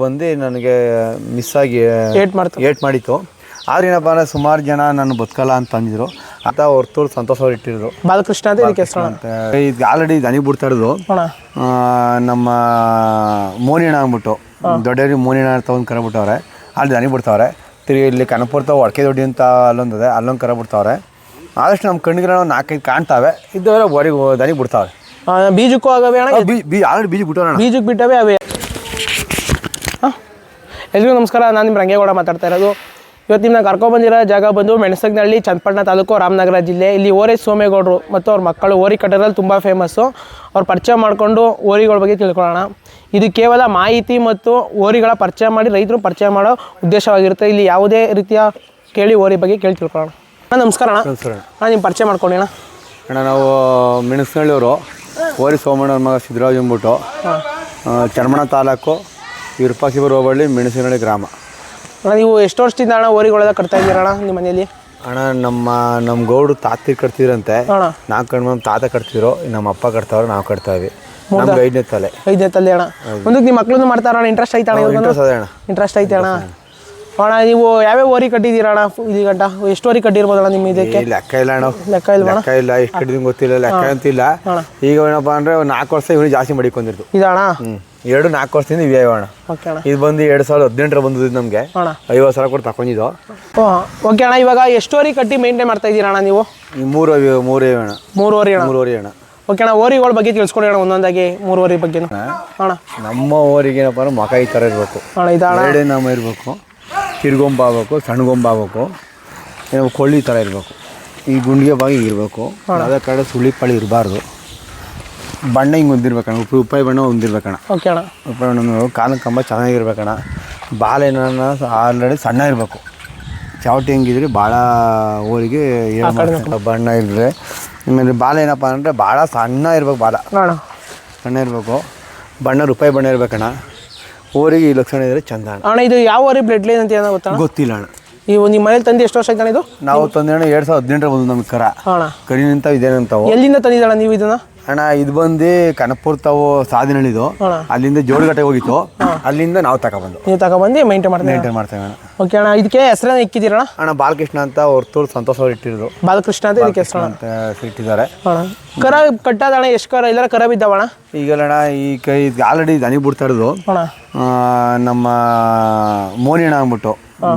ಬಂದು ನನಗೆ ಮಿಸ್ ಆಗಿ ಏಟ್ ಮಾಡ್ತು. ಏಟ್ ಮಾಡಿತ್ತು. ಆದ್ರೆ ಏನಪ್ಪ ಅಂದ್ರೆ ಸುಮಾರು ಜನ ನಾನು ಬದುಕಲ್ಲ ಅಂತ ಅಂದಿದ್ರು. ಅಂತ ಹೊರತು ಸಂತೋಷ ಅವ್ರು ಇಟ್ಟಿದ್ರು. ಬಾಲಕೃಷ್ಣ ಅಂತ ಇದಕ್ಕೆ ಹೆಸರು? ಅಂತ. ಇದು ಆಲ್ರೆಡಿ ದನಿ ಬಿಡ್ತಾ ಇರೋದು. ಆ, ನಮ್ಮ ಮೋನಿಣ ಅಂದ್ಬಿಟ್ಟು ದೊಡ್ಡವ್ರಿಗೆ ಮೋನಿಣ ಅಂತ ಒಂದು ಕರೆ ಬಿಟ್ಟವ್ರೆ. ಅಲ್ಲಿ ದನಿ ಬಿಡ್ತಾವ್ರೆ. ತಿರುಗಿ ಇಲ್ಲಿ ಕನಪುರ ತಾವ ಒಡಕೆ ದೊಡ್ಡಿ ಅಂತ ಅಲ್ಲೊಂದಿದೆ ಅಲ್ಲೊಂದು ಕರೆ ಬಿಡ್ತಾವ್ರೆ ಆದಷ್ಟು ನಮ್ಮ ಕಣ್ಣಿಗೆ ನಾವು ನಾಲ್ಕೈದು ಕಾಣ್ತಾವೆ. ಇದ್ದವರೆ ಹೊರಗೆ ದನಿ ಬಿಡ್ತಾವೆ ಬೀಜಕ್ಕೂ ಆಗವೆ ಅಣ್ಣ? ಬೀ ಬೀ ಆಲ್ರೆಡಿ ಬೀಜ ಬಿಟ್ಟವ್ರೆ ಬೀಜಕ್ಕೆ ಬಿಟ್ಟವೆ ಅವೇ. ಹಾಂ? ಎಲ್ರಿಗೂ ನಮಸ್ಕಾರ ನಾನು ನಿಮ್ಮ ರಂಗೇಗೌಡ ಮಾತಾಡ್ತಾ ಇರೋದು. ಇವತ್ತು ನಿಮ್ಮನ್ನ ಕರ್ಕೊಬಂದಿರೋ ಜಾಗ ಬಂದು ಮೆಣಸಗ್ನಹಳ್ಳಿ ಚನ್ನಪಟ್ಟಣ ತಾಲೂಕು ರಾಮನಗರ ಜಿಲ್ಲೆ. ಇಲ್ಲಿ ಓರೆ ಸೋಮೇಗೌಡರು ಮತ್ತು ಅವ್ರ ಮಕ್ಕಳು ಓರಿ ಕಟ್ಟರಲ್ಲಿ ತುಂಬ ಫೇಮಸ್ಸು ಅವ್ರು ಪರಿಚಯ ಮಾಡಿಕೊಂಡು ಓರಿಗಳ ಬಗ್ಗೆ ತಿಳ್ಕೊಳ್ಳೋಣ. ಇದು ಕೇವಲ ಮಾಹಿತಿ ಮತ್ತು ಓರಿಗಳ ಪರಿಚಯ ಮಾಡಿ ರೈತರು ಪರಿಚಯ ಮಾಡೋ ಉದ್ದೇಶವಾಗಿರುತ್ತೆ. ಇಲ್ಲಿ ಯಾವುದೇ ರೀತಿಯ ಕೇಳಿ ಓರಿ ಬಗ್ಗೆ ಕೇಳಿ ತಿಳ್ಕೊಳ್ಳೋಣ. ಅಣ್ಣ ನಮಸ್ಕಾರ ಅಣ್ಣ. ಸರ್ ಅಣ್ಣ. ನಿಮ್ಮ ಪರಿಚಯ ಮಾಡ್ಕೊಳ್ಳಿ ಅಣ್ಣ. ಅಣ್ಣ ನಾವು ಮೆಣಸನಹಳ್ಳಿಯವರು ಓರಿ ಸೋಮಣ್ಣವ್ರ ಮಗ ಸಿದ್ದರಾಜ್ ಅಂದ್ಬಿಟ್ಟು ಚರ್ಮಣ ತಾಲೂಕು ವಿರುಪಾಕಿಬರ್ ಹೋಬಳ್ಳಿ ಮೆಣಸಿನಹಳ್ಳಿ ಗ್ರಾಮ. ಅಣ್ಣ ನೀವು ಎಷ್ಟು ವರ್ಷದಿಂದ ಅಣ್ಣ ಓರಿಗಳೆಲ್ಲ ಕಟ್ತಾ ಇದ್ದೀರಣ್ಣ ನಿಮ್ಮ ಮನೆಯಲ್ಲಿ? ಅಣ್ಣ ನಮ್ಮ ನಮ್ಮ ಗೌಡ್ರು ತಾತಿ ಕಟ್ತಿದ್ರಂತೆ. ಅಣ್ಣ ನಾಲ್ಕು ಕಣ್ಮ ತಾತ ಕಟ್ತಿದ್ರು ನಮ್ಮ ಅಪ್ಪ ಕಟ್ತಾವ್ರು ನಾವು ಕಟ್ತಾ ಇದ್ವಿ. ನಮ್ಗೆ ಐದನೇ ತಲೆ. ಐದನೇ ತಲೆ ಅಣ್ಣ. ಮುಂದಕ್ಕೆ ನಿಮ್ಮ ಮಕ್ಕಳನ್ನು ಮಾಡ್ತಾರ ಅಣ್ಣ ಇಂಟ್ರೆಸ್ಟ್ ಐತೆ ಅಣ್ಣ ಇಂಟ್ರೆಸ್ಟ್ ಐತೆ ಅಣ್ಣ. ಅಣ್ಣ ನೀವು ಯಾವ್ಯಾವ ಓರಿ ಕಟ್ಟಿದ್ದೀರ ಅಣ್ಣ? ಇಲ್ಲಿ ಗಂಟ ಎಷ್ಟು ಓರಿ ಕಟ್ಟಿರ್ಬೋದಣ್ಣ ನಿಮ್ಮ ಇದಕ್ಕೆ? ಲೆಕ್ಕ ಇಲ್ಲ ಅಣ್ಣ. ಲೆಕ್ಕ ಇಲ್ಲ ಲೆಕ್ಕ ಇಲ್ಲ ಎಷ್ಟು ಕಟ್ಟಿದ್ ಗೊತ್ತಿಲ್ಲ ಲೆಕ್ಕ ಅಂತಿಲ್ಲ. ಈಗ ಏನಪ್ಪ ಅಂದ್ರೆ ಒಂದು ನಾಲ್ಕು ವರ್ಷ ಇವನು ಜಾಸ್ತಿ ಮಡಿಕೊಂಡಿರ್ತು ಇದಣ್ಣ ಎರಡು ನಾಲ್ಕು ವರ್ಷದಿಂದ ಇವೆ ಅಣ್ಣ. ಅಣ್ಣ. ಇದು ಬಂದು ಎರಡು ಸಾವಿರದ ಹದಿನೆಂಟರ ಬಂದಿದ್ದು ನಮಗೆ. ಅಣ್ಣ ಐವತ್ತು ಸಾವಿರ ಕೊಟ್ಟು ತಗೊಂಡಿದ್ದು ಓಕೆ ಅಣ್ಣ ಇವಾಗ ಎಷ್ಟು ಓರಿ ಕಟ್ಟಿ ಮೇಂಟೈನ್ ಮಾಡ್ತಾ ಇದ್ದೀರ ಅಣ್ಣ ನೀವು? ಮೂರು ಮೂರು ಅಣ್ಣ. ಮೂರು ಓರಿ ಅಣ್ಣ? ಮೂರು ವರಿ ಅಣ್ಣ. ಓಕೆ ಅಣ್ಣ ಓರಿಗಳ ಬಗ್ಗೆ ತಿಳ್ಸ್ಕೊಡಿ ಅಣ್ಣ ಒಂದೊಂದಾಗಿ ಮೂರು ಓರಿ ಬಗ್ಗೆ ಅಣ್ಣ. ನಮ್ಮ ಊರಿಗೆ ಏನಪ್ಪ ಅಂದ್ರೆ ಮಕ ಈ ಥರ ಇರಬೇಕು. ಅಣ್ಣ ಇದಣ್ಣ ನಮ್ಮ ನಾಮ ಇರಬೇಕು. ಕಿರ್ಗೊಂಬ ಆಗ್ಬೇಕು ಸಣ್ಣಗೊಂಬ ಆಗ್ಬೇಕು ಏನೋ ಕೊಳ್ಳಿ ಥರ ಇರಬೇಕು. ಈ ಗುಂಡಿಗೆ ಬಾಗಿ ಇರಬೇಕು. ಅದೇ ಕಡೆ ಸುಳಿ ಪಳಿ ಇರಬಾರ್ದು. ಬಣ್ಣ ಹಿಂಗೆ ಹೊಂದಿರ್ಬೇಕಣ್ಣ. ಉಪ್ಪು ಉಪ್ಪಾಯಿ ಬಣ್ಣ ಹೊಂದಿರ್ಬೇಕಣ್ಣ. ಓಕೆ ಅಣ್ಣ. ಉಪ್ಪಾಯಿ ಬಣ್ಣ ಕಾಲು ಕಂಬ ಚೆನ್ನಾಗಿರ್ಬೇಕಣ್ಣ. ಬಾಳೆನ ಆಲ್ರೆಡಿ ಸಣ್ಣ ಇರಬೇಕು. ಚಾವಟಿ ಹೆಂಗಿದ್ರೆ ಭಾಳ ಊರಿಗೆ ಏನು ಮಾಡ್ತಾರೆ? ಬಣ್ಣ ಇದ್ರೆ ಆಮೇಲೆ ಬಾಲ ಏನಪ್ಪ ಅಂದರೆ ಭಾಳ ಸಣ್ಣ ಇರ್ಬೇಕು ಬಾಲ. ಸಣ್ಣ ಇರಬೇಕು. ಬಣ್ಣ ರೂಪಾಯಿ ಬಣ್ಣ ಇರ್ಬೇಕಣ್ಣ. ಊರಿಗೆ ಈ ಲಕ್ಷಣ ಇದ್ರೆ ಚಂದ ಅಣ್ಣ. ಅಣ್ಣ ಇದು ಯಾವ ಬ್ಲಡ್ ಲೈನ್ ಅಂತ ಏನೋ ಗೊತ್ತಣ್ಣ? ಗೊತ್ತಿಲ್ಲ ಅಣ್ಣ. ನೀವು ನಿಮ್ಮ ಮನೇಲಿ ತಂದು ಎಷ್ಟು ವರ್ಷ ಆಯ್ತು ಇದು? ನಾವು ತಂದೇಣ ಎರಡು ಸಾವಿರದ ಹದಿನೆಂಟರ ಬಂದು ನಮ್ಗೆ ಕರ. ಅಣ್ಣ ಕರಿ ನಿಂತಾವ ಇದೇನಂತಾವು? ಎಲ್ಲಿಂದ ತಂದಿದ್ದಣ್ಣ ನೀವು ಇದನ್ನ? ಅಣ್ಣ ಇದು ಬಂದು ಕನಪುರ ತಾವು ಸಾದಿನಳ್ಳಿದು ಅಣ್ಣ ಅಲ್ಲಿಂದ ಜೋಡಗಟ್ಟೆ ಹೋಗಿತ್ತು. ಅಲ್ಲಿಂದ ನಾವು ತಗೊಬಂದು ನೀವು ತಗೊಬಂದು ಮೈಂಟೈನ್ ಮಾಡ್ತೀನಿ ಮೇಂಟೈನ್ ಮಾಡ್ತೇವೆ ಅಣ್ಣ. ಓಕೆ ಅಣ್ಣ ಇದಕ್ಕೆ ಹೆಸರನ್ನ ಇಕ್ಕಿದ್ದೀರಣ ಅಣ್ಣ ಬಾಲಕೃಷ್ಣ ಅಂತ ಹೊರ್ತೂರು ಸಂತೋಷ ಅವ್ರು ಇಟ್ಟಿರೋದು. ಬಾಲಕೃಷ್ಣ ಅಂತ ಇದಕ್ಕೆ ಹೆಸರು ಅಂತ ಇಟ್ಟಿದ್ದಾರೆ. ಅಣ್ಣ ಕರ ಕಟ್ಟಾದಣ ಎಷ್ಟು ಕರ? ಎಲ್ಲರ ಕರ ಬಿದ್ದಾವಣ್ಣ? ಈಗಲ್ಲಣ್ಣ ಈ ಕೈ ಆಲ್ರೆಡಿ ದನಿ ಬಿಡ್ತಾ ಇರೋದು. ಅಣ್ಣ ಆ, ನಮ್ಮ ಮೋನಿಯಣ್ಣ ಅಂದ್ಬಿಟ್ಟು.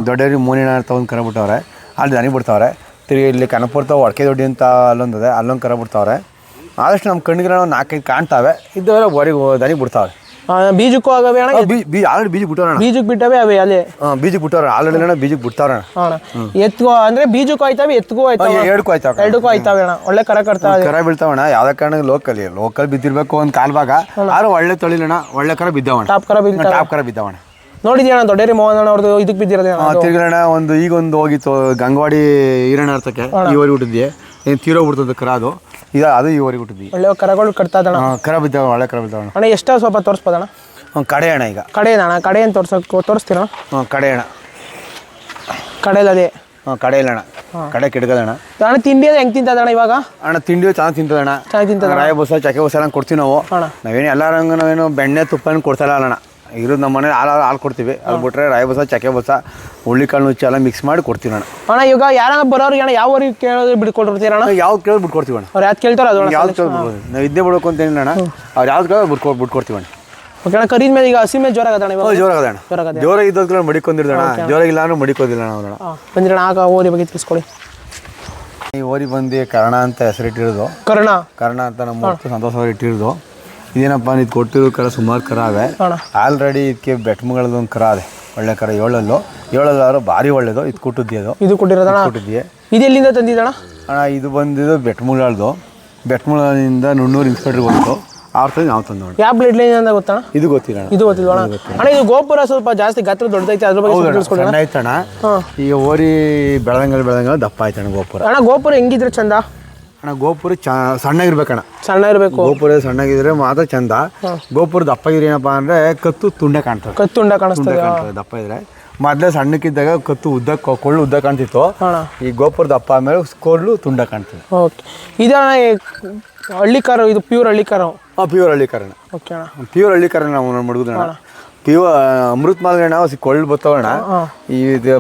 ದೊಡ್ಡವ್ರಿಗೆ ಮೂನಿನ ಅಂತ ಒಂದು ಕರ ಬಿಟ್ಟವ್ರೆ. ಅಲ್ಲಿ ದನಿ ಬಿಡ್ತಾವ್ರೆ. ತಿರುಗಿ ಇಲ್ಲಿ ಕನಪುರ ತಾವ ಒಡಕೆ ದೊಡ್ಡಿ ಅಂತ ಅಲ್ಲೊಂದಿದೆ ಅಲ್ಲೊಂದು ಕರ ಬಿಡ್ತಾವ್ರೆ. ಆದಷ್ಟು ನಮ್ಮ ಕಣ್ಣಿಗೆ ನಾವು ನಾಲ್ಕೈದು ಕಾಣ್ತಾವೆ. ಇದ್ದವರೆ ಹೊರಗೆ ದನಿ ಬಿಡ್ತಾವೆ ಆ, ಬೀಜಕ್ಕೂ ಆಗವೆ ಅಣ್ಣ? ಬೀ ಬೀ ಆಲ್ರೆಡಿ ಬೀಜ ಬಿಟ್ಟವ್ರಣ ಬೀಜಕ್ಕೆ ಬಿಟ್ಟವೆ ಅವೆ ಅಲ್ಲಿ? ಹಾಂ ಬೀಜಕ್ಕೆ ಬಿಟ್ಟವ್ರ ಆಲ್ರೆಡಿ ಅಣ್ಣ ಬೀಜಕ್ಕೆ ಬಿಡ್ತಾವ್ರಣ ಅಣ್ಣ. ಎತ್ಕೋ ಅಂದ್ರೆ ಬೀಜಕ್ಕೂ ಆಯ್ತಾವೆ ಎತ್ಕೂ ಆಯ್ತಾವೆ ಎರಡಕ್ಕೂ ಆಯ್ತಾವೆ ಎರಡಕ್ಕೂ ಆಯ್ತಾವೆ ಅಣ್ಣ. ಒಳ್ಳೆ ಕರ ಕಟ್ತಾ ಕರ ಬೀಳ್ತಾವಣ್ಣ ಯಾವ್ದೇ ಕಾರಣ ಲೋಕಲ್ ಲೋಕಲ್ ಬಿದ್ದಿರ್ಬೇಕು ಒಂದು ಕಾಲ್ ಭಾಗ ಆದ್ರೆ ಒಳ್ಳೆ ತೊಳಿಲಣ್ಣ. ಒಳ್ಳೆ ಕರ ಬಿದ್ದಾವಣ್ಣ ಟಾಪ್ ಕರ ಬಿದ್ದ ಟಾಪ್ ಕರ ಬಿದ್ದಾವಣ್ಣ ನೋಡಿದ್ಯಾ ಅಣ್ಣ ದೊಡ್ಡೇರಿ ಮೋಹನ್ ಅವ್ರದ್ದು ಇದಕ್ಕೆ ಬಿದ್ದಿರೋದೇ ತಿರ್ಗಣ ಒಂದು ಈಗ ಒಂದು ಹೋಗಿತ್ತು ಗಂಗವಾಡಿ ಈರಣ್ಣ ಅರ್ಥಕ್ಕೆ ಹುಟ್ಟಿದ್ಯೆ? ಹುಟ್ಟಿದ್ವಿ ಏನು ಬಿಡ್ತದ ಕರ ಅದು? ಈಗ ಅದು ಈವರಿ ಹುಟ್ಟಿದ್ವಿ ಒಳ್ಳೆ ಕರಗಳು ಕಟ್ತಾ ಇದ್ದಣ್ಣ ಹಾಂ ಕರ ಬಿದ್ದಾವ ಒಳ್ಳೆ ಕರ ಬಿದ್ದಾವಣ್ಣ. ಅಣ್ಣ ಎಷ್ಟ ಸ್ವಲ್ಪ ತೋರಿಸ್ಬೋದಣ್ಣ? ಹ್ಞೂ ಕಡೆ ಅಣ್ಣ ಈಗ. ಕಡೆ ಅಣ್ಣ? ಕಡೆ ಏನು ತೋರ್ಸೋಕೆ ತೋರಿಸ್ತೀರ? ಹ್ಞೂ ಕಡೆ ಅಣ್ಣ. ಕಡೆಯಲ್ಲಿ ಅದೇ ಹ್ಞೂ ಕಡೆ ಇಲ್ಲ ಅಣ್ಣ. ಕಡೆ ಕೆಡ್ಗದಣ್ಣ ಅಣ್ಣ. ತಿಂಡಿ ಅದು ಹೆಂಗೆ ತಿಂತದಣ್ಣ ಇವಾಗ? ಅಣ್ಣ ತಿಂಡಿ ಚೆನ್ನಾಗಿ ತಿಂತದಣ್ಣ ಚೆನ್ನಾಗಿ ತಿಂತದ ರಾಯ ಬೂಸ ಚಕ್ಕೆ ಬಸ ಎಲ್ಲ ಕೊಡ್ತೀವಿ ನಾವು. ಅಣ್ಣ. ನಾವೇನು ಎಲ್ಲರಂಗ ನಾವೇನು ಬೆಣ್ಣೆ ತುಪ್ಪನ ಕೊಡ್ತಾರಲ್ಲ ಅಣ್ಣ ಇರೋದು ನಮ್ಮ ಮನೆ ಹಾಲು ಹಾಲು ಕೊಡ್ತೀವಿ. ಅದು ಬಿಟ್ರೆ ರಾಯಬಸ ಚಕೆ ಚಕ್ಕೆ ಬಸ ಹುಳ್ಳಿಕಾಳು ನುಚ್ಚು ಎಲ್ಲ ಮಿಕ್ಸ್ ಮಾಡಿ ಕೊಡ್ತೀವಿ ಅಣ್ಣ. ಅಣ್ಣ ಇವಾಗ ಯಾರ ಬರೋರಿಗೆ ಅಣ್ಣ ಯಾವ ಊರಿಗೆ ಕೇಳೋದು ಬಿಡ್ಕೊಟ್ಟಿರ್ತೀರ ಅಣ್ಣ? ಯಾವ್ದು ಕೇಳಿ ಬಿಟ್ಕೊಡ್ತೀವಿ ಅಣ್ಣ. ಅವ್ರು ಯಾವ್ದು ಕೇಳ್ತಾರೋ ಅದು ಅಣ್ಣ ಯಾವ್ದು ಕೇಳಿ ಬಿಡ್ಬೋದು ನಾವು ಇದ್ದೇ ಬಿಡ್ಬೇಕು ಅಂತ ಏನಿಲ್ಲ ಅಣ್ಣ. ಅವ್ರು ಯಾವ್ದು ಕೇಳಿ ಬಿಟ್ಕೊ ಬಿಟ್ಕೊಡ್ತೀವಿ ಅಣ್ಣ. ಓಕೆ ಅಣ್ಣ ಕರೀದ ಮೇಲೆ ಈಗ ಹಸಿ ಮೇಲೆ ಜ್ವರ ಆಗತ್ತಣ್ಣ ಇವಾಗ? ಜೋರಾಗದ ಅಣ್ಣ. ಜೋರಾಗದೆ ಜೋರ ಇದ್ದೋದ್ಗಳ ಮಡಿಕೊಂಡಿರ್ದಣ್ಣ ಜೋರಾಗಿಲ್ಲ ಅಂದ್ರೆ ಮಡಿಕೋದಿಲ್ಲ ಅಣ್ಣ. ಅವ್ರಣ್ಣ ಹಾಂ ಬಂದಿರೋಣ ಆಗ ಓರಿ ಬಗ್ಗೆ ತಿಳಿಸ್ಕೊಳ್ಳಿ ಈ ಓರಿ ಬಂದು ಕರ್ಣ ಅಂತ ಹೆಸರಿಟ್ಟಿರೋದು. ಕರ್ಣ? ಕರ್ಣ ಅಂತ ನಮ್ಮ ಸಂತೋಷವಾಗಿ ಸಂತೋಷ ಇಟ್ಟಿರೋದು. ಇದೇನಪ್ಪ ಇದು ಕೊಟ್ಟಿರೋ ಕರ ಸುಮಾರು ಕರ ಅವೆ. ಆಲ್ರೆಡಿ ಇದಕ್ಕೆ ಬೆಟ್ಮಗಳದ್ದು ಒಂದು ಕರ ಅದೇ. ಒಳ್ಳೆ ಕರ ಏಳಲ್ಲೋ. ಏಳಲ್ಲಾರು ಭಾರಿ ಒಳ್ಳೇದು. ಇದು ಕೊಟ್ಟಿದ್ದೆ ಅದು. ಇದು ಕೊಟ್ಟಿರೋದಣ್ಣ ಕೊಟ್ಟಿದ್ದೆ. ಇದು ಎಲ್ಲಿಂದ ತಂದಿದ್ದಣ್ಣ ಅಣ್ಣ? ಇದು ಬಂದಿದ್ದು ಬೆಟ್ಮಗಳದು ಬೆಟ್ಮುಗಳಿಂದ ನುಣ್ಣೂರು ಇನ್ಸ್ಪೆಕ್ಟ್ರಿಗೆ ಬಂತು. ಆರು ತಂದು ನಾವು ತಂದು ಯಾವ ಬ್ಲಡ್ ಲೈನ್ ಅಂತ ಗೊತ್ತಾ ಇದು ಗೊತ್ತಿಲ್ಲ ಇದು ಗೊತ್ತಿಲ್ಲ. ಅಣ್ಣ ಇದು ಗೋಪುರ ಸ್ವಲ್ಪ ಜಾಸ್ತಿ ಗಾತ್ರ ದೊಡ್ಡದೈತೆ ಅದ್ರ ಬಗ್ಗೆ ಸಣ್ಣ ಆಯ್ತಣ್ಣ ಈಗ ಓರಿ ಬೆಳದಂಗಲ್ ಬೆಳದಂಗಲ್ ದಪ್ಪ ಆಯ್ತಣ್ಣ ಗೋಪುರ. ಅಣ್ಣ ಗೋಪುರ ಹೆಂಗಿದ್ರೆ ಚಂದ? ಅಣ್ಣ ಗೋಪುರ ಚ ಸಣ್ಣಗಿರ್ಬೇಕಣ್ಣ. ಸಣ್ಣ ಇರಬೇಕು ಗೋಪುರ ಸಣ್ಣಗಿದ್ರೆ ಮಾತ್ರ ಚಂದ. ಗೋಪುರದ ದಪ್ಪ ಇದ್ರೆ ಏನಪ್ಪ ಅಂದ್ರೆ ಕತ್ತು ತುಂಡೆ ಕಾಣ್ತದೆ. ಕತ್ತುಂಡ ಕಾಣಿಸ್ತದೆ ತುಂಡೆ ಕಾಣ್ತದೆ ದಪ್ಪ ಇದ್ರೆ. ಮೊದಲೇ ಸಣ್ಣಕ್ಕಿದ್ದಾಗ ಕತ್ತು ಉದ್ದ ಕೊ- ಕೊಳ್ಳು ಉದ್ದ ಕಾಣ್ತಿತ್ತು. ಅಣ್ಣ ಈ ಗೋಪುರದ ಅಪ್ಪ ಆಮೇಲೆ ಕೊಳ್ಳು ತುಂಡ ಕಾಣ್ತದೆ. ಓಕೆ. ಇದು ಅಣ್ಣ ಹಳ್ಳಿ ಕಾರು ಇದು ಪ್ಯೂರ್ ಹಳ್ಳಿ ಕಾರು ಹಾಂ ಪ್ಯೂರ್ ಹಳ್ಳಿ ಕರಣ ಓಕೆ ಅಣ್ಣ. ಪ್ಯೂರ್ ಹಳ್ಳಿಕಾರ ನಾವು ಮಡಗುದಣ್ಣ ಪ್ಯೂರ್ ಅಮೃತ್ ಮಾಲ್ಗಣ್ಣ ಕೊಳ್ಳು ಬರ್ತಾವಣ್ಣ ಈ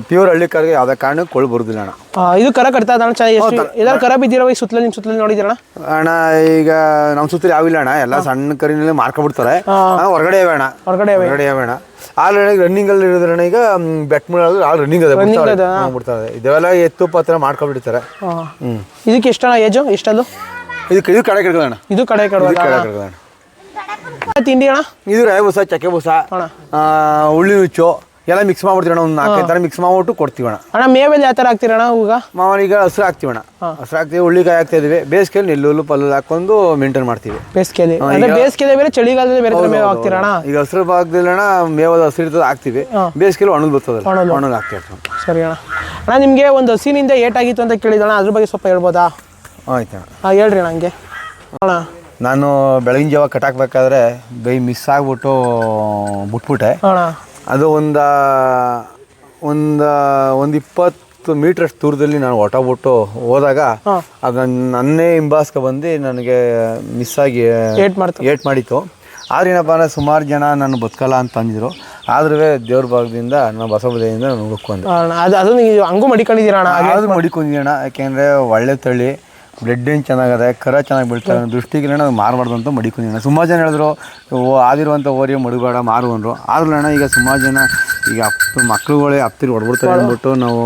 ಪ್ಯೂರ್ ಹಳ್ಳಿ ಕರ್ಗೆ ಯಾವ್ದೇ ಕಾರಣಕ್ಕೆ ಕೊಳ್ಳು ಬರುದಿಲ್ಲ ಅಣ್ಣ. ಇದು ಕರ ಕಟ್ತಾ ಅಣ್ಣ ಚೆನ್ನಾಗಿ ಎಲ್ಲಾರು ಕರ ಬಿದ್ದಿರೋ ಈ ಸುತ್ತಲೂ ನಿಮ್ಮ ಸುತ್ತಲೂ ನೋಡಿದಿರಣ್ಣ? ಅಣ್ಣ ಈಗ ನಮ್ಮ ಸುತ್ತಲಿ ಯಾವಿಲ್ಲ ಅಣ್ಣ. ಎಲ್ಲ ಸಣ್ಣ ಕರಿನಲ್ಲಿ ಮಾರ್ಕೊಬಿಡ್ತಾರೆ. ಬಿಡ್ತಾರೆ ಹೊರಗಡೆ ಬೇಣ ಅಣ್ಣ. ಹೊರಗಡೆ ಹೊರಗಡೆ ಬೇಣ ಅಣ್ಣ. ಆಲ್ ರನ್ನಿಂಗ್ ಅಲ್ಲಿ ಇರೋದ್ರಣ್ಣ ಈಗ ಬೆಟ್ ಮಾಡೋದು ಆಲ್ ರನ್ನಿಂಗ್ ಅದ ಬಿಡ್ತಾರೆ ಇದೆಲ್ಲ ಎತ್ತು ಪತ್ರ ಮಾಡ್ಕೊಬಿಡ್ತಾರೆ. ಬಿಡ್ತಾರೆ ಹ್ಮ್. ಇದಕ್ಕೆ ಎಷ್ಟಣ್ಣ ಏಜು ಎಷ್ಟಲ್ಲೂ? ಇದು ಇದು ಕಡೆ ಕಡುವ ಇದು ಕಡೆ ಕೆಡ್ಕೊಳ್ಳೋಣ ತಿಂಡಿ ಅಣ್ಣ? ಇದು ರವೆ ಬೂಸ ಚಕ್ಕೆ ಬೂಸ ಉಳ್ಳಿ ನುಚ್ಚು ಎಲ್ಲ ಮಿಕ್ಸ್ ಮಾಡ್ಬಿಡ್ತೀವಿ ಅಣ್ಣ ಒಂದು ನಾಲ್ಕೈದು ಥರ ಮಿಕ್ಸ್ ಮಾಡ್ಬಿಟ್ಟು ಕೊಡ್ತೀವಿ ಅಣ್ಣ. ಅಣ್ಣ ಮೇವೆಲ್ಲ ಯಾವ ಥರ ಹಾಕ್ತೀರಣ್ಣ ಈಗ ಮಾವನಿಗೆ ಹಸ್ರು ಹಾಕ್ತೀವಿ ಅಣ್ಣ. ಹಸ್ರು ಹಾಕ್ತೀವಿ ಹುಳ್ಳಿಕಾಯಿ ಹಾಕ್ತಾ ಇದೀವಿ. ಬೇಸಿಗೆಯಲ್ಲಿ ನೆಲ್ಲುಲ್ಲು ಪಲ್ಲು ಹಾಕೊಂಡು ಮೇಂಟೈನ್ ಮಾಡ್ತೀವಿ. ಬೇಸಿಗೆಯಲ್ಲಿ? ಅಂದ್ರೆ ಬೇರೆ ಚಳಿಗಾಲದಲ್ಲಿ ಬೇರೆ ಮೇವು ಹಾಕ್ತೀರಣ್ಣ ಈಗ ಹಸಿರು ಭಾಗದಲ್ಲಿ ಅಣ್ಣ ಮೇವದ ಹಸಿರು ಇರ್ತದೆ ಹಾಕ್ತಿವಿ. ಬೇಸಿಗೆಯಲ್ಲಿ ಒಣಲ್ ಬರ್ತದೆ. ಒಣಲ್ ಹಾಕ್ತೀವಿ. ಸರಿ ಅಣ್ಣ. ಅಣ್ಣ ನಿಮಗೆ ಒಂದು ಹಸಿನಿಂದ ಏಟಾಗಿತ್ತು ಅಂತ ಕೇಳಿದಣ್ಣ ಅದ್ರ ಬಗ್ಗೆ ಸ್ವಲ್ಪ ಹೇಳ್ಬೋದಾ? ಆಯ್ತು ಅಣ್ಣ. ಹೇಳ್ರಿ ಅಣ್ಣ ಹಂಗೆ. ಅಣ್ಣ ನಾನು ಬೆಳಗಿನ ಜಾವ ಕಟ್ಟಾಕ್ಬೇಕಾದ್ರೆ ಬೈ ಮಿಸ್ ಆಗ್ಬಿಟ್ಟು ಬಿಟ್ಬಿಟ್ಟೆ. ಅಣ್ಣ ಅದು ಒಂದು ಒಂದು ಒಂದು ಇಪ್ಪತ್ತು ಮೀಟ್ರ್ ಅಷ್ಟು ದೂರದಲ್ಲಿ ನಾನು ಹೊಟ್ಟೋಗ್ಬಿಟ್ಟು ಹೋದಾಗ. ಅದು ನನ್ನ- ಹಿಂಬಾಸ್ಕ ಬಂದು ನನಗೆ ಮಿಸ್ ಆಗಿ ಏಟ್ ಮಾಡ್ತು. ಏಟ್ ಮಾಡಿತ್ತು. ಆದ್ರೆ ಏನಪ್ಪ ಅಂದ್ರೆ ಸುಮಾರು ಜನ ನಾನು ಬದುಕಲ್ಲ ಅಂತ ಅಂದಿದ್ರು. ಆದ್ರೂ ದೇವ್ರ ಭಾಗದಿಂದ ನಾನು ಬಸವದಿಂದ ನಾನು ಹುಡುಕೊಂಡೆ ಅಣ್ಣ ಅದು ಅದು ಹಂಗೂ ಮಡಿಕೊಂಡಿದ್ದೀರ ಅದು ಮಡಿಕೊಂಡಿದ್ದಣ ಯಾಕೆಂದರೆ ಒಳ್ಳೆ ತಳಿ. ಬ್ಲಡ್ ಏನು ಚೆನ್ನಾಗಿದೆ ಕರ ಚೆನ್ನಾಗಿ ಬೀಳ್ತಾರೆ ದೃಷ್ಟಿಗೆ ಅದು ಮಾರಬಾರ್ದು ಅಂತ ಮಡಿಕೊಂಡಿನ ಸುಮಾರು ಜನ ಹೇಳಿದ್ರು ಓ ಆದಿರುವಂಥ ಓರಿ ಮಡಿಬೇಡ ಮಾರು ಅಂದರು ಆದ್ರೂ ಅಣ್ಣ ಈಗ ಸುಮಾರು ಜನ ಈಗ ಅಪ್ಪ ಮಕ್ಳುಗಳೇ ಹತ್ತಿರ ಹೊಡ್ಬಿಡ್ತಾರೆ ಅಂದ್ಬಿಟ್ಟು ನಾವು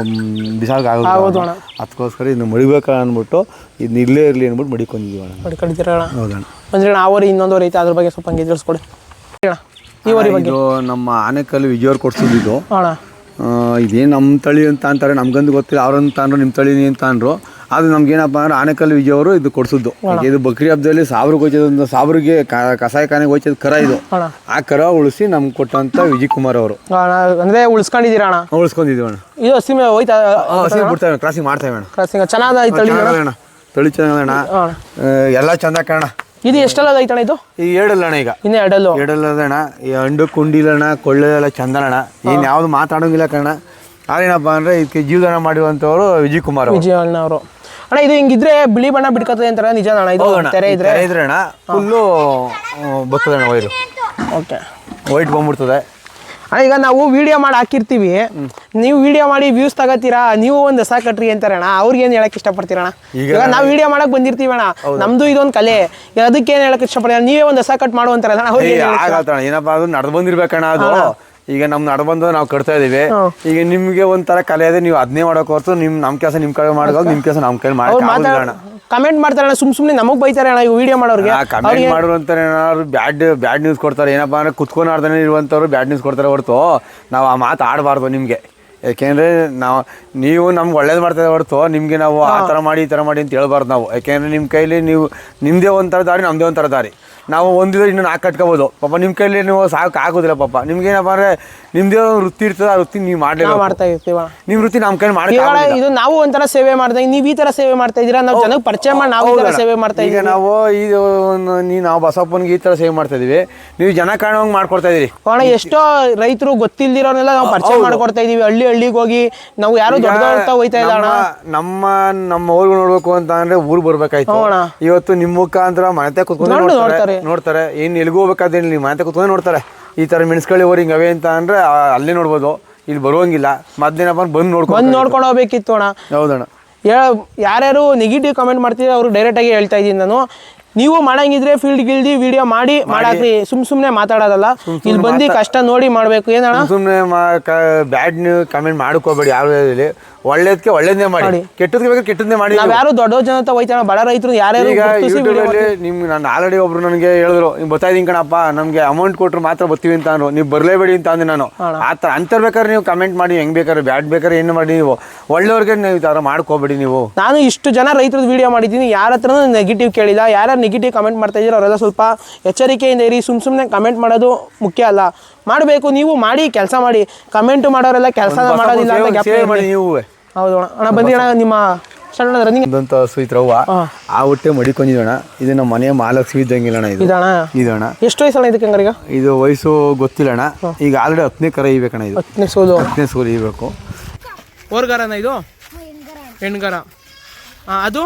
ಬಿಸಾಗ ಆಗೋದು ಅಣ್ಣ. ಅದಕ್ಕೋಸ್ಕರ ಇನ್ನು ಮಡಿಬೇಕ ಅಂದ್ಬಿಟ್ಟು ಇದನ್ನ ಇಲ್ಲೇ ಇರಲಿ ಅಂದ್ಬಿಟ್ಟು ಮಡಿಕೊಂಡಿದ್ದೀವಿ ಅಣ್ಣ. ಮಡಿಕೊಂಡಿದ್ದೀರ ಹೌದಣ್ಣ ಅಂದ್ರೆ ಅಣ್ಣ ಆ ಊರಿ ಇನ್ನೊಂದು ಐತೆ ಅದ್ರ ಬಗ್ಗೆ ಸ್ವಲ್ಪ ಹಂಗೆ ತಿಳಿಸ್ಕೊಡಿ. ಅಣ್ಣ ಈ ಬಗ್ಗೆ. ಇದು ನಮ್ಮ ಆನೆಕಲ್ಲು ವಿಜಯವ್ರು ಕೊಡ್ಸಿದ್ದು ಅಣ್ಣ. ಇದೇನು ನಮ್ಮ ತಳಿ ಅಂತ ಅಂತಾರೆ ನಮ್ಗಂದು ಗೊತ್ತಿಲ್ಲ. ಅವ್ರಂತ ಅಂದ್ರು ನಿಮ್ಮ ತಳಿನಿ ಅಂತ ಅಂದ್ರು. ಅದು ನಮ್ಗೇನಪ್ಪ ಅಂದ್ರೆ ಆನೆಕಲ್ಲು ವಿಜಯವರು ಇದು ಕೊಡಿಸಿದ್ದು. ಇದು ಬಕ್ರಿ ಹಬ್ಬದಲ್ಲಿ ಸಾವಿರಕ್ಕೆ ಹೋಯ್ತದ ಸಾವಿರಿಗೆ ಕಸಾಯಖಾನೆಗೆ ಹೋಯ್ತದ ಕರ ಇದು. ಆ ಕರ ಉಳಿಸಿ ನಮ್ಗೆ ಕೊಟ್ಟಂತ ವಿಜಯ್ ಕುಮಾರ್ ಅವರು ಅಣ್ಣ ಅಂದ್ರೆ ಉಳಿಸ್ಕೊಂಡಿದ್ದೀರ ಅಣ್ಣ? ಉಳಿಸ್ಕೊಂಡಿದ್ದೀವಿ ಅಣ್ಣ. ಇದು ಹಸಿಮೆ ಹೋಯ್ತಾ? ಹಸಿ ಬಿಡ್ತೇವೆ ಕ್ರಾಸಿಂಗ್ ಮಾಡ್ತೇವೆ ಅಣ್ಣ ಕ್ರಾಸಿಂಗ್ ತಳಿ ಅಣ್ಣ ತಳಿ ಚೆನ್ನಾಗಣ್ಣ ಅಣ್ಣ ಎಲ್ಲ ಚಂದ ಕಾಣ ಇದು ಎಷ್ಟೆಲ್ಲ ಐತಣ ಇದು? ಈ ಅಣ್ಣ ಈಗ. ಇನ್ನೇ ಎರಡಲ್ಲ? ಎರಡಲ್ಲದಣ ಈ ಅಂಡು ಕುಂಡಿಲಣ್ಣ ಕೊಳ್ಳೆಲ್ಲ ಚಂದನಣ್ಣ. ಏನು ಯಾವ್ದು ಮಾತಾಡೋಂಗಿಲ್ಲ ಕಣ ಏನಪ್ಪಾ ಅಂದ್ರೆ ಇದಕ್ಕೆ ಜೀವದಾನ ಮಾಡಿರುವಂಥವ್ರು ವಿಜಯ್ ಕುಮಾರ್ ವಿಜಯ ಅಣ್ಣ ಅವರು. ಅಣ್ಣ ಇದು ಹಿಂಗಿದ್ರೆ ಬಿಳಿ ಬಣ್ಣ ಬಿಡ್ಕೋತದೆ ಅಂತಾರ ನಿಜ ಅಣ್ಣ ಇದು ತೆರೆ ಇದ್ರೆ? ಇದ್ರೆ ಅಣ್ಣ ಫುಲ್ಲು ಬರ್ತದೆ ಅಣ್ಣ ವೈರು ಓಕೆ. ವೈಟ್ ಬಂದ್ಬಿಡ್ತದೆ. ಅಣ್ಣ ಈಗ ನಾವು ವಿಡಿಯೋ ಮಾಡಿ ಹಾಕಿರ್ತೀವಿ. ನೀವು ವಿಡಿಯೋ ಮಾಡಿ ವ್ಯೂಸ್ ತಗೋತೀರಾ? ನೀವು ಒಂದು ಹೊಸ ಕಟ್ರಿ ಅಂತಾರೆ ಅಣ್ಣ. ಅವ್ರಿಗೆ ಏನು ಹೇಳಕ್ ಇಷ್ಟಪಡ್ತೀರಣ್ಣ ಈಗ ಈಗ ನಾವು ವಿಡಿಯೋ ಮಾಡಕ್ ಬಂದಿರ್ತೀವಿ ಅಣ್ಣ. ನಮ್ದು ಇದೊಂದು ಕಲೆ. ಅದಕ್ಕೆ ಏನು ಹೇಳಕ್ ಇಷ್ಟಪಡ್ತೀರ? ನೀವೇ ಒಂದು ಹೊಸ ಕಟ್ ಮಾಡು ಅಂತಾರಲ್ಲ ಅಣ್ಣ. ಏನಪ್ಪ ಅದು ನಡೆದು ಬಂದಿರ್ಬೇಕಣ್ಣ ಅದು. ಈಗ ನಮ್ ನಡಬಂದ ಬಂದು ನಾವು ಕಟ್ತಾ ಇದೀವಿ. ಈಗ ನಿಮ್ಗೆ ಒಂಥರ ಕಲೆ ಇದೆ ನೀವು ಅದನ್ನೇ ಮಾಡೋಕೆ ಹೊರತು ನಿಮ್ ನಮ್ ಕೆಲಸ ನಿಮ್ ಕಡೆ ಮಾಡೋದು ನಿಮ್ ಕೆಲಸ ನಮ್ ಕೈ ಮಾಡೋಣ ಕಮೆಂಟ್ ಮಾಡ್ತಾರೆ ಸುಮ್ ಸುಮ್ನೆ ನಮಗ್ ಬೈತಾರೆ ಅಣ್ಣ ವಿಡಿಯೋ ಮಾಡೋರಿಗೆ. ಕಮೆಂಟ್ ಮಾಡೋರು ಅಂತಾರೆ ಏನಾದ್ರು ಬ್ಯಾಡ್ ಬ್ಯಾಡ್ ನ್ಯೂಸ್ ಕೊಡ್ತಾರೆ. ಏನಪ್ಪಾ ಅಂದ್ರೆ ಕುತ್ಕೊಂಡು ಆಡ್ತಾನೆ ಇರುವಂಥವ್ರು ಬ್ಯಾಡ್ ನ್ಯೂಸ್ ಕೊಡ್ತಾರೆ ಹೊರತು. ನಾವು ಆ ಮಾತು ಆಡಬಾರ್ದು ನಿಮಗೆ. ಯಾಕೆಂದ್ರೆ ನಾವು ನೀವು ನಮ್ಗೆ ಒಳ್ಳೇದು ಮಾಡ್ತಾರೆ ಹೊರತು ನಿಮಗೆ ನಾವು ಆ ಥರ ಮಾಡಿ ಈ ಥರ ಮಾಡಿ ಅಂತ ಹೇಳ್ಬಾರ್ದು ನಾವು. ಯಾಕೆಂದ್ರೆ ನಿಮ್ಮ ಕೈಲಿ ನೀವು ನಿಮ್ಮದೇ ಒಂಥರ ದಾರಿ ನಮ್ಮದೇ ಒಂಥರ ದಾರಿ. ನಾವು ಒಂದಿದ್ರೆ ಇನ್ನೂ ನಾಲ್ಕು ಕಟ್ಕೋಬೋದು. ಪಾಪ ನಿಮ್ಮ ಕೈಲಿ ನೀವು ಸಾಕು ಆಗೋದಿಲ್ಲ ಪಾಪ. ನಿಮ್ಗೆ ಏನಪ್ಪ ಅಂದರೆ ನಿಮ್ದೇ ಒಂದು ವೃತ್ತಿ ಇರ್ತದೆ ಆ ವೃತ್ತಿ ನೀವು ನಾವು ಮಾಡ್ತಾ ಇರ್ತೀವ. ನಿಮ್ಮ ವೃತ್ತಿ ನಮ್ಮ ಕೈಯಲ್ಲಿ ಅಣ್ಣ, ಇದು ನಾವು ಒಂಥರ ಸೇವೆ ಮಾಡ್ತಾ ನೀವು ಈ ತರ ಸೇವೆ ಮಾಡ್ತಾ ಇದ್ದೀರಾ ನಾವು ಜನಕ್ಕೆ ಪರಿಚಯ ಮಾಡಿ ನಾವು ಈ ತರ ಸೇವೆ ಮಾಡ್ತಾ ಈಗ ಇದೀವಿ ನಾವು ಇದು ಒಂದು- ನೀ ನಾವು ಬಸಪ್ಪನಿಗೆ ಈ ಥರ ಸೇವೆ ಮಾಡ್ತಾ ಇದ್ದೀವಿ. ನೀವು ಜನ ಕಾಣುವಂಗೆ ಮಾಡ್ಕೊಡ್ತಾ ಇದೀರಿ ಅಣ್ಣ ಎಷ್ಟೋ ರೈತರು ಗೊತ್ತಿಲ್ದಿರೋನೆಲ್ಲ ನಾವು ಪರಿಚಯ ಮಾಡ್ಕೊಡ್ತಾ ಇದೀವಿ ಹಳ್ಳಿ ಹಳ್ಳಿಗೆ ಹೋಗಿ ನಾವು ಯಾರು ದೊಡ್ಡ ದೊಡ್ಡ ಹೋಯ್ತಾ ಇಲ್ಲ ಅಣ್ಣ ನಮ್ಮ ನಮ್ಮ ನಮ್ಮ ಊರು ನೋಡ್ಬೇಕು ಅಂತ ಅಂದ್ರೆ ಊರು ಬರ್ಬೇಕಾಯ್ತು. ಹ್ಞೂ ಅಣ್ಣ. ಇವತ್ತು ನಿಮ್ಮ ಮುಖಾಂತರ ಮನೆತೆ ಕುತ್ಕೊಂಡು ನೋಡಿ ನೋಡ್ತಾರೆ. ನೋಡ್ತಾರೆ. ನೋಡ್ತಾರೆ. ಏನು ಎಲ್ಲಿಗೂ ಹೋಗ್ಬೇಕಾದ್ರೆ ನೀವು ಮಾತೆ ಕೂತ್ಕೊಂಡು ನೋಡ್ತಾರೆ. ಈ ಥರ ಮೆಣಸ್ಕಳಿ ಹಿಂಗೆ ಅವೆ ಅಂತ ಅಂದ್ರೆ ಅಲ್ಲೇ ನೋಡ್ಬೋದು. ಇಲ್ಲಿ ಬರುವಂಗಿಲ್ಲ. ಮತ್ತೇನಪ್ಪ ಬಂದು ಬಂದು ನೋಡ್ಕೊಂಡು ನೋಡ್ಕೊಂಡು ಹೋಗ್ಬೇಕಿತ್ತು ಅಣ್ಣ. ಹೌದಣ್ಣ. ಯಾರ್ಯಾರು ನೆಗೆಟಿವ್ ಕಮೆಂಟ್ ಮಾಡ್ತಿದ್ರೆ ಅವ್ರು ಡೈರೆಕ್ಟಾಗಿ ಹೇಳ್ತಾ ಇದ್ದೀನಿ ನಾನು. ನೀವು ಮಾಡಂಗಿದ್ರೆ ಫೀಲ್ಡ್ ಗಿಲ್ದಿ ವಿಡಿಯೋ ಮಾಡಿ ಮಾಡಾಕ್ರಿ. ಸುಮ್ ಸುಮ್ನೆ ಮಾತಾಡೋದಲ್ಲ. ಇಲ್ಲಿ ಬಂದು ಕಷ್ಟ ನೋಡಿ ಮಾಡ್ಬೇಕು. ಏನಣ್ಣ? ಸುಮ್ಮನೆ ಬ್ಯಾಡ್ ನೀವು ಕಮೆಂಟ್ ಮಾಡ್ಕೋಬೇಡಿ ಯಾವ ಒಳ್ಳೇದಕ್ಕೆ ಒಳ್ಳೇದನ್ನೇ ಮಾಡಿ. ಕೆಟ್ಟದಕ್ಕೆ ಬೇಕಾದ್ರೆ ಕೆಟ್ಟದ್ದೇ ಮಾಡಿ ನಾವ್ ಯಾರು ದೊಡ್ಡ ಜನ ಅಂತ ಹೋಯ್ತಾನ ಬಡ ರೈತರು ಯಾರ್ಯಾರು ಈಗ ಗುರ್ತಿಸಿ video ಯೂಟ್ಯೂಬಲ್ಲಿ ನಿಮ್ಗೆ. ನಾನು ಆಲ್ರೆಡಿ ಒಬ್ರು ನನಗೆ ಹೇಳಿದ್ರು ನೀವು ಬರ್ತಾ ಇದೀನಿ ಕಣಪ್ಪ ನಮಗೆ ಅಮೌಂಟ್ ಕೊಟ್ಟರು ಮಾತ್ರ ಬರ್ತೀವಿ ಅಂತ ಅಂದ್ರು. ನೀವು ಬರಲೇಬೇಡಿ ಅಂತ ಅಂದೆ ನಾನು. ಆ ಥರ ಅಂತರ್ ಬೇಕಾದ್ರೆ ನೀವು ಕಮೆಂಟ್ ಮಾಡಿ ಹೆಂಗ್ ಬೇಕಾದ್ರೆ ಬ್ಯಾಡ್ ಬೇಕಾದ್ರೆ ಏನು ಮಾಡಿ ನೀವು. ಒಳ್ಳೆಯವ್ರಿಗೆ ನೀವು ಈ ಥರ ಮಾಡ್ಕೋಬೇಡಿ ನೀವು. ನಾನು ಇಷ್ಟು ಜನ ರೈತರದ್ದು ವಿಡಿಯೋ ಮಾಡಿದ್ದೀನಿ ಯಾರ ಹತ್ರನೂ ನೆಗೆಟಿವ್ ಕೇಳಿಲ್ಲ. ಯಾರ್ಯಾರು ನೆಗೆಟಿವ್ ಕಮೆಂಟ್ ಮಾಡ್ತಾ ಇದ್ದೀರೋ ಅವರೆಲ್ಲ ಸ್ವಲ್ಪ ಎಚ್ಚರಿಕೆಯಿಂದ ಇರಿ. ಸುಮ್ ಸುಮ್ಮನೆ ಕಮೆಂಟ್ ಮಾಡೋದು ಮುಖ್ಯ ಅಲ್ಲ. ಮಾಡಬೇಕು ನೀವು ಮಾಡಿ ಕೆಲಸ ಮಾಡಿ. ಕಮೆಂಟ್ ಮಾಡೋರೆಲ್ಲ ಕೆಲಸ ಮಾಡೋದಿಲ್ಲ ಅಂತ ಸೇವ್- ಮಾಡಿ ನೀವು. ಹೌದು ಅಣ್ಣ. ಅಣ್ಣ ಬಂದಿ ಅಣ್ಣ ನಿಮ್ಮ ಸಣ್ಣ ರನ್ನಿಂಗ್ ಹಸು ಇತ್ತು ಆ ಹೊಟ್ಟೆ ಮಡಿಕೊಂಡಿದ್ದಣ ಇದು ನಮ್ಮ ಮನೆಯ ಮಹಾಲಕ್ಷ್ಮಿ ಇದ್ದಂಗಿಲ್ಲಣ್ಣ ಇದು. ಇದಣ್ಣ ಇದಣ್ಣ ಎಷ್ಟು ವಯಸ್ಸಣ್ಣ ಇದಕ್ಕೆ ಹಂಗಾರೀಗ ಇದು ವಯಸ್ಸು ಗೊತ್ತಿಲ್ಲಣ್ಣ ಈಗ ಆಲ್ರೆಡಿ ಹತ್ತನೇ ಕರ ಇಬೇಕಣ್ಣ ಇದು. ಹತ್ತನೇ ಸೋಲು. ಹತ್ತನೇ ಸೋಲು ಇಬೇಕು ಓರ್ಗಾರನ ಇದು? ಹೆಣ್ಗಾರ. ಹಾಂ ಅದು?